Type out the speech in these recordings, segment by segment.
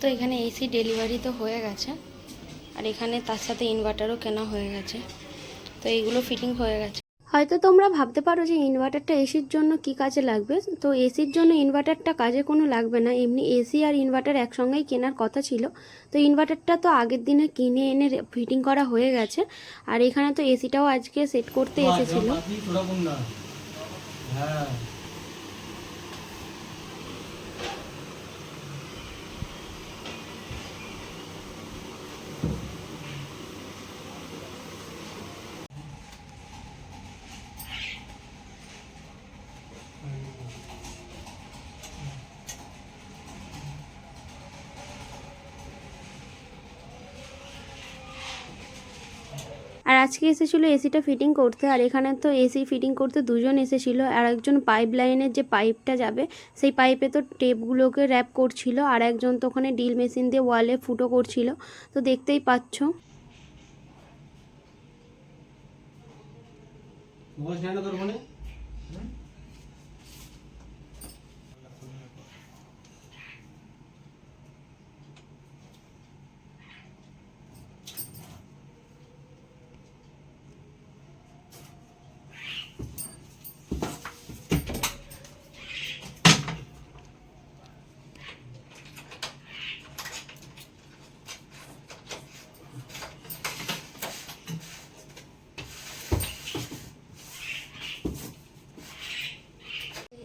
তো এখানে AC delivery তো হয়ে গেছে। আর এখানে তার সাথে ইনভার্টারও কেনা হয়ে গেছে। তো এইগুলো ফিটিং হয়ে গেছে। হয়তো তোমরা ভাবতে পারো যে ইনভার্টারটা এসির জন্য কি কাজে লাগবে। তো এসির জন্য ইনভার্টারটা কাজে কোনো লাগবে না। এমনি এসি আর ইনভার্টার একসঙ্গেই কেনার কথা ছিল। তো ইনভার্টারটা তো আগের দিনে কিনে এনে ফিটিং করা হয়ে গেছে। আর এখানে তো এসিটাও আজকে সেট করতে এসেছিল। হ্যাঁ। আজকে এসেছিল এসিটা ফিটিং করতে, আর এখানে তো এসি ফিটিং করতে দুজন এসেছিল। আর একজন পাইপ লাইনের যে পাইপটা যাবে, সেই পাইপে তো টেপগুলোকে র্যাপ করছিল, আর একজন তো ওখানে ডিল মেশিন দিয়ে ওয়ালে ফুটো করছিল। তো দেখতেই পাচ্ছ। মোবাইল স্ট্যান্ড তোর ফোনে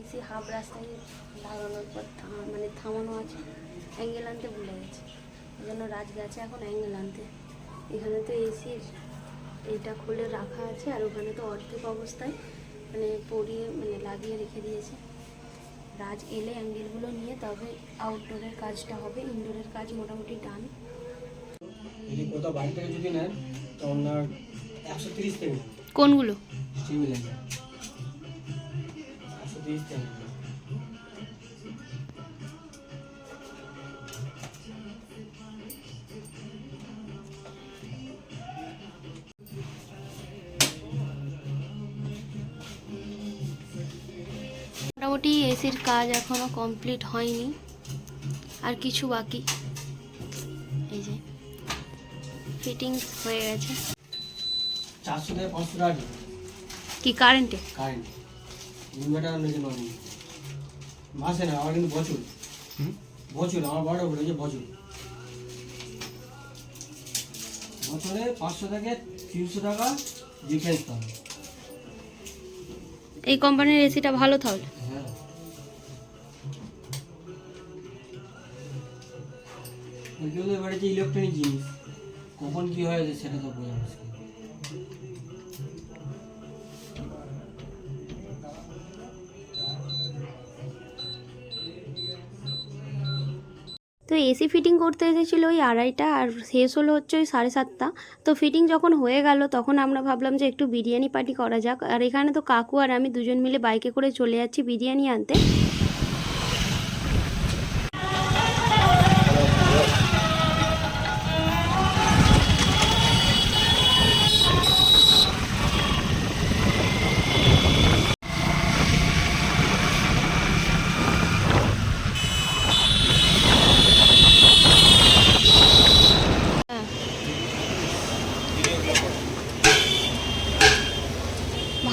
এসি হাফ রাস্তায় লাগানোর পর মানে থামানো আছে অ্যাঙ্গেল আনতে ভুলে গেছে। ওই জন্য রাজ গেছে এখন অ্যাঙ্গেল আনতে। এখানে তো এসির এইটা খুলে রাখা আছে আর ওখানে তো অর্ধেক অবস্থায় মানে পরিয়ে মানে লাগিয়ে রেখে দিয়েছে। রাজ এলে অ্যাঙ্গেলগুলো নিয়ে তবে আউটডোরের কাজটা হবে ইনডোরের কাজ মোটামুটি ডান যদি কোথাও বাড়ি থেকে যদি নেন তো আপনার একশো তিরিশ থেকে কোনগুলো? একশো তিরিশ থেকে মোটামুটি এসির কাজ এখনও কমপ্লিট হয়নি। আর কিছু বাকি। এই যে ফিটিংস হয়ে গেছে। চারশো থেকে পাঁচশো টাকা কি কারেন্টে কারেন্ট ইনভার্টার নিচে নন মাসে না আমার কিন্তু বছর বছর আমার বারোটা বলে যে বছর বছরে পাঁচশো থেকে তিনশো টাকা ডিফারেন্স পাবে এই কোম্পানির এসিটা ভালো তাহলে হ্যাঁ। ইলেকট্রনিক জিনিস, কখন কি হয়েছে সেটা তো বোঝা মুশকিল। তো এসি ফিটিং করতে এসেছিল ওই আড়াইটা আর শেষ হলো হচ্ছে ওই সাড়ে সাতটা। তো ফিটিং যখন হয়ে গেল তখন আমরা ভাবলাম যে একটু বিরিয়ানি পার্টি করা যাক। আর এখানে তো কাকু আর আমি দুজন মিলে বাইকে করে চলে যাচ্ছি বিরিয়ানি আনতে।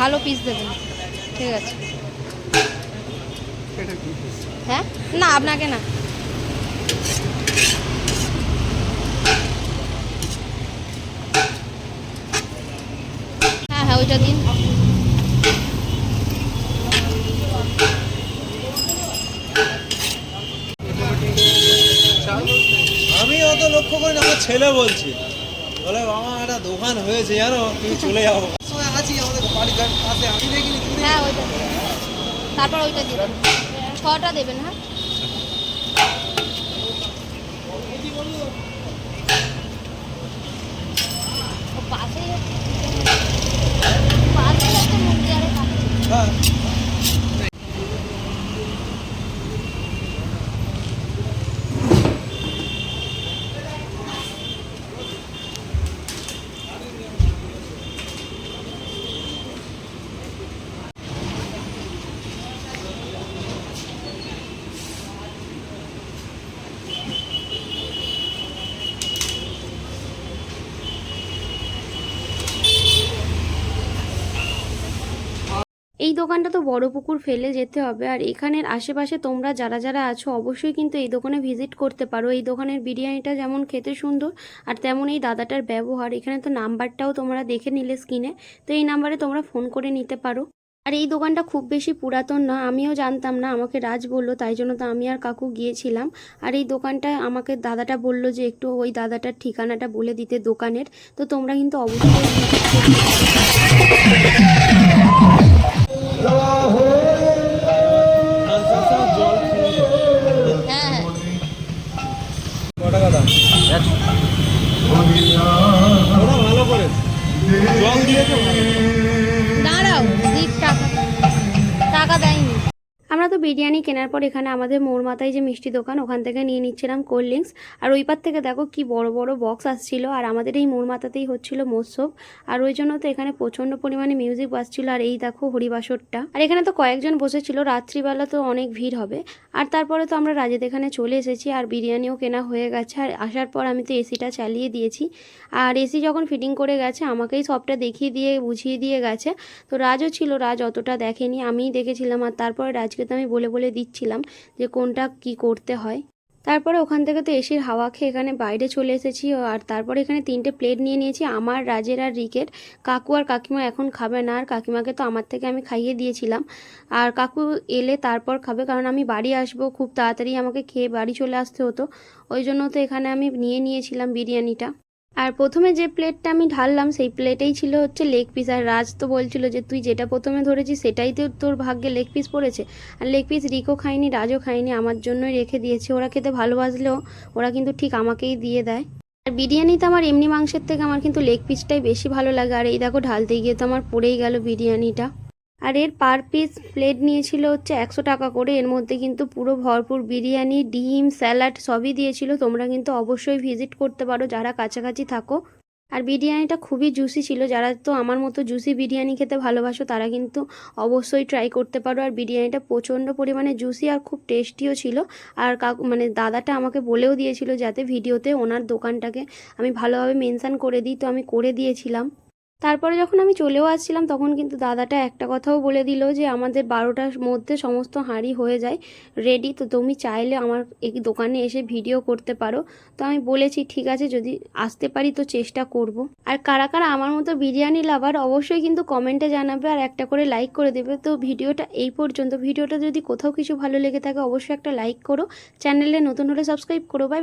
ভালো পিস দেবেন। ঠিক আছে। হ্যাঁ? না আপনাকে না। হ্যাঁ হ্যাঁ ওইটা দিন। আমি অত লক্ষ্য করি না আমার ছেলে বলছি। বলে বাবা একটা দোকান হয়েছে জানো তুমি চলে যাব তারপর ওইটা দেবেন ছটা দেবেন হ্যাঁ ও পাশেই হচ্ছে পাশেই হচ্ছে মুখ দিয়ে আরে কাছে। হ্যাঁ এই দোকানটা তো বড় পুকুর ফেলে যেতে হবে। আর এখানের আশেপাশে তোমরা যারা যারা আছো, অবশ্যই কিন্তু এই দোকানে ভিজিট করতে পারো। এই দোকানের বিরিয়ানিটা যেমন খেতে সুন্দর, আর তেমন এই দাদাটার ব্যবহার। এখানে তো নাম্বারটাও তোমরা দেখে নিলে স্ক্রিনে। তো এই নাম্বারে তোমরা ফোন করে নিতে পারো। আর এই দোকানটা খুব বেশি পুরাতন না, আমিও জানতাম না, আমাকে রাজ বলল, তাই জন্য তো আমি আর কাকু গিয়েছিলাম। আর এই দোকানটা আমাকে দাদাটা বলল যে একটু ওই দাদাটার ঠিকানাটা বলে দিতে দোকানের। তো তোমরা কিন্তু অবশ্যই Allahu বিরিয়ানি কেনার পর এখানে আমাদের মোড় মাথায় যে মিষ্টি দোকান, ওখান থেকে নিয়ে নিচ্ছিলাম কোল্ড ড্রিঙ্কস আর ওই পার থেকে দেখো কি বড় বড় বক্স আসছিল, আর আমাদের এই মোড় মাথাতেই হচ্ছিল মৎসব আর ওই জন্য তো এখানে প্রচণ্ড পরিমাণে মিউজিক বাজছিল, আর এই দেখো হরিবাসরটা। আর এখানে তো কয়েকজন বসেছিল, রাত্রিবেলা তো অনেক ভিড় হবে। আর তারপরে তো আমরা রাজেদ এখানে চলে এসেছি, আর বিরিয়ানিও কেনা হয়ে গেছে। আর আসার পর আমি তো এসিটা চালিয়ে দিয়েছি। আর এসি যখন ফিটিং করে গেছে, আমাকেই সবটা দেখিয়ে দিয়ে, বুঝিয়ে দিয়ে গেছে। তো রাজও ছিল, রাজ অতটা দেখেনি, আমিই দেখেছিলাম। আর তারপরে রাজকে তো আমি বলে বলে দিচ্ছিলাম যে কোনটা কি করতে হয়। তারপরে ওখান থেকে তো এসির হাওয়া খেয়ে এখানে বাইরে চলে এসেছি আর তারপরে এখানে তিনটে প্লেট নিয়ে নিয়েছি। আমার, রাজের আর রিকের। কাকু আর কাকিমা এখন খাবে না আর কাকিমাকে তো আমার থেকে আমি খাইয়ে দিয়েছিলাম। আর কাকু এলে তারপর খাবে কারণ আমি বাড়ি আসব, খুব তাড়াতাড়ি আমাকে খেয়ে বাড়ি চলে আসতে হতো। ওই জন্য তো এখানে আমি নিয়ে নিয়েছিলাম বিরিয়ানিটা। আর প্রথমে যে প্লেটটা আমি ঢাললাম, সেই প্লেটেই ছিল হচ্ছে লেগ পিস আর রাজ তো বলছিল যে, তুই যেটা প্রথমে ধরেছিস, সেটাই তো তোর ভাগ্যে লেগ পিস পড়েছে। আর লেগ পিস রিকো খায়নি, রাজও খায়নি, আমার জন্যই রেখে দিয়েছে। ওরা খেতে ভালোবাসলেও, ওরা কিন্তু ঠিক আমাকেই দিয়ে দেয়। আর বিরিয়ানিতে আমার এমনি মাংসের থেকে আমার কিন্তু লেগ পিসটাই বেশি ভালো লাগে। আর এই দেখো, ঢালতে গিয়ে তো আমার পড়েই গেল বিরিয়ানিটা। আর এর পার পিস প্লেট নিয়েছিল হচ্ছে একশো টাকা করে। এর মধ্যে কিন্তু পুরো ভরপুর বিরিয়ানি, ডিম স্যালাড সবই দিয়েছিল। তোমরা কিন্তু অবশ্যই ভিজিট করতে পারো যারা কাছাকাছি থাকো। আর বিরিয়ানিটা খুবই জুসি ছিল। যারা তো আমার মতো জুসি বিরিয়ানি খেতে ভালোবাসো, তারা কিন্তু অবশ্যই ট্রাই করতে পারো। আর বিরিয়ানিটা প্রচণ্ড পরিমাণে জুসি আর খুব টেস্টিও ছিল। আর কাকু মানে দাদাটা আমাকে বলেও দিয়েছিল যাতে ভিডিওতে ওনার দোকানটাকে আমি ভালোভাবে মেনশান করে দিই। তো আমি করে দিয়েছিলাম। তারপরে যখন আমি চলেও আসছিলাম, তখন কিন্তু দাদাটা একটা কথাও বলে দিল যে, আমাদের বারোটার মধ্যে সমস্ত হাঁড়ি হয়ে যায় রেডি তো তুমি চাইলে আমার এই দোকানে এসে ভিডিও করতে পারো। তো আমি বলেছি, ঠিক আছে, যদি আসতে পারি তো চেষ্টা করব। আর কারা কারা আমার মতো বিরিয়ানি লাভার অবশ্যই কিন্তু কমেন্টে জানাবে আর একটা করে লাইক করে দেবে। তো ভিডিওটা এই পর্যন্ত। ভিডিওটা যদি কোথাও কিছু ভালো লেগে থাকে, অবশ্যই একটা লাইক করো। চ্যানেলে নতুন হলে সাবস্ক্রাইব করো। বাই